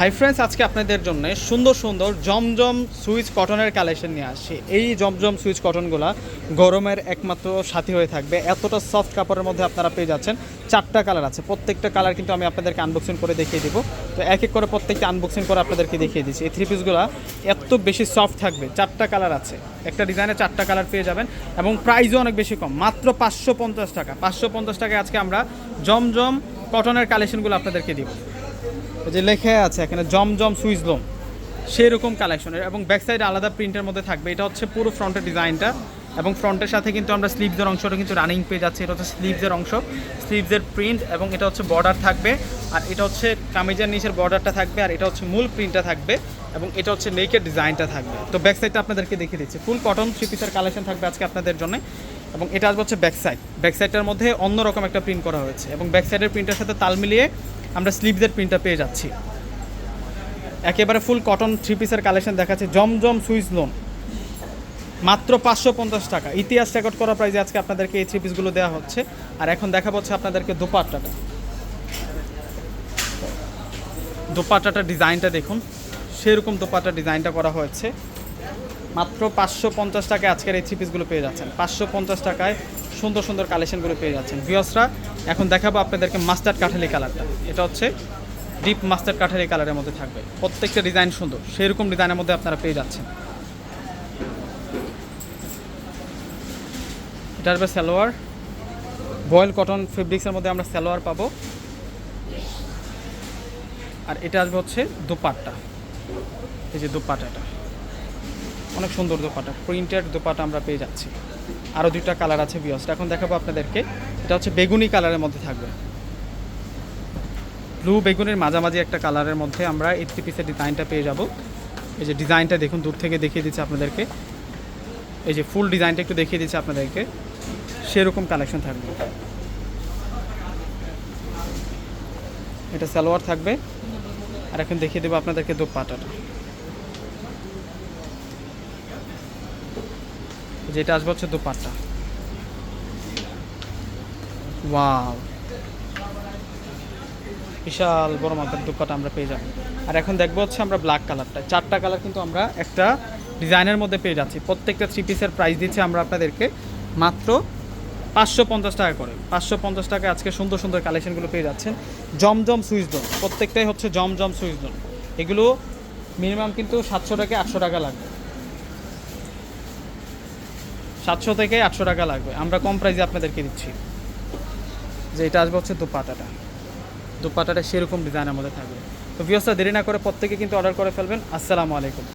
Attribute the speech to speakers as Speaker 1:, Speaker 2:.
Speaker 1: Hi friends আজকে আপনাদের জন্য সুন্দর সুন্দর জমজম সুইচ কটনের কালেকশন নিয়ে আসছি। এই জমজম সুইচ কটনগুলা গরমের একমাত্র সাথী হয়ে থাকবে। এতটা সফট কাপড়ের মধ্যে আপনারা পেয়ে যাচ্ছেন। চারটা কালার আছে। প্রত্যেকটা কালার কিন্তু আমি আপনাদেরকে আনবক্সিং করে দেখিয়ে দিব। তো এক এক করে প্রত্যেকটা আনবক্সিং করে আপনাদেরকে দেখিয়ে দিচ্ছি। এই থ্রি পিসগুলো এত বেশি সফট থাকবে। চারটা কালার আছে। একটা ডিজাইনে চারটা কালার পেয়ে যাবেন এবং প্রাইসও অনেক বেশি কম। মাত্র পাঁচশো পঞ্চাশ টাকা। পাঁচশো পঞ্চাশ টাকায় আজকে আমরা জমজম কটনের কালেকশনগুলো আপনাদেরকে দিব। যে লেখা আছে এখানে জমজম সুইচ লোম। সেরকম কালেকশনের এবং ব্যাক সাইডে আলাদা প্রিন্টের মধ্যে থাকবে। এটা হচ্ছে পুরো ফ্রন্টের ডিজাইনটা এবং ফ্রন্টের সাথে কিন্তু আমরা স্লিভসের অংশটা কিন্তু রানিং পেয়ে যাচ্ছি এটা হচ্ছে স্লিভসের অংশ। স্লিভসের প্রিন্ট এবং এটা হচ্ছে বর্ডার থাকবে। আর এটা হচ্ছে কামিজের নিচের বর্ডারটা থাকবে। আর এটা হচ্ছে মূল প্রিন্টটা থাকবে। এবং এটা হচ্ছে নেকের ডিজাইনটা থাকবে। তো ব্যাক সাইডটা আপনাদেরকে দেখিয়ে দিচ্ছি। ফুল কটন থ্রি পিসের কালেকশন থাকবে আজকে আপনাদের জন্য। এবং এটা আসবে হচ্ছে ব্যাক সাইড ব্যাক সাইডটার মধ্যে অন্যরকম একটা প্রিন্ট করা হয়েছে। এবং ব্যাক সাইডের প্রিন্টের সাথে তাল মিলিয়ে আমরা স্লিভসের প্রিন্টটা পেয়ে যাচ্ছি। একেবারে ফুল কটন থ্রি পিসের কালেকশন দেখাচ্ছে, জমজম সুইচ লোন মাত্র পাঁচশো পঞ্চাশ টাকা। ইতিহাস রেকর্ড করা প্রাইজে আজকে আপনাদেরকে এই থ্রি পিসগুলো দেওয়া হচ্ছে। আর এখন দেখা হচ্ছে আপনাদেরকে দোপাট্টাটা। দোপাট্টাটার ডিজাইনটা দেখুন। সেরকম দোপাট্টার ডিজাইনটা করা হয়েছে। মাত্র পাঁচশো পঞ্চাশ টাকায় আজকের এই থ্রি পিসগুলো পেয়ে যাচ্ছেন। পাঁচশো পঞ্চাশ টাকায় সুন্দর সুন্দর কালেকশনগুলো পেয়ে যাচ্ছেন। ভিওসরা এখন দেখাবো আপনাদেরকে মাস্টার্ড কাঠালি কালারটা এটা হচ্ছে ডিপ মাস্টার্ড কাঠালি কালারের মধ্যে থাকবে। প্রত্যেকটা ডিজাইন সুন্দর। সেরকম ডিজাইনের মধ্যে আপনারা পেয়ে যাচ্ছেন। এটা আসবে সালোয়ার। বয়েল কটন ফেব্রিক্সের মধ্যে আমরা সালোয়ার পাবো। আর এটা আসবে হচ্ছে দোপাট্টা। এই যে দোপাট্টাটা। অনেক সুন্দর দোপাটা প্রিন্টেড দোপাটা আমরা পেয়ে যাচ্ছি। আরও দুইটা কালার আছে বিয়সটা এখন দেখাবো আপনাদেরকে, এটা হচ্ছে বেগুনি কালারের মধ্যে থাকবে। ব্লু বেগুনের মাঝামাঝি একটা কালারের মধ্যে আমরা এই পিসের ডিজাইনটা পেয়ে যাব। এই যে ডিজাইনটা দেখুন, দূর থেকে দেখিয়ে দিচ্ছি আপনাদেরকে। এই যে ফুল ডিজাইনটা একটু দেখিয়ে দিচ্ছি আপনাদেরকে। সেরকম কালেকশন থাকবে। এটা সালোয়ার থাকবে। আর এখন দেখিয়ে দেবো আপনাদেরকে দোপাটাটা। যেটা আসবে হচ্ছে দোপাট্টা। ওয়াও। বিশাল বড় মাপের দোপাট্টা আমরা পেয়ে যাব। আর এখন দেখব হচ্ছে আমরা ব্ল্যাক কালারটা চারটা কালার কিন্তু আমরা একটা ডিজাইনের মধ্যে পেয়ে যাচ্ছি। প্রত্যেকটা থ্রি পিসের প্রাইস দিচ্ছি আমরা আপনাদেরকে মাত্র পাঁচশো পঞ্চাশ টাকা করে। পাঁচশো পঞ্চাশ টাকা আজকে সুন্দর সুন্দর কালেকশনগুলো পেয়ে যাচ্ছেন। জমজম সুইচ দোন প্রত্যেকটাই হচ্ছে জমজম সুইচ দোন এগুলো মিনিমাম কিন্তু সাতশো টাকা আটশো টাকা লাগবে। সাতশো থেকে আটশো টাকা লাগবে। আমরা কম প্রাইসে আপনাদেরকে দিচ্ছি। যে এটা আসবে হচ্ছে দুপাতাটা। দুপাটাটা সেরকম ডিজাইনের মধ্যে থাকবে। তো ভিওসটা দেরি না করে প্রত্যেকে কিন্তু অর্ডার করে ফেলবেন। আসসালামু আলাইকুম।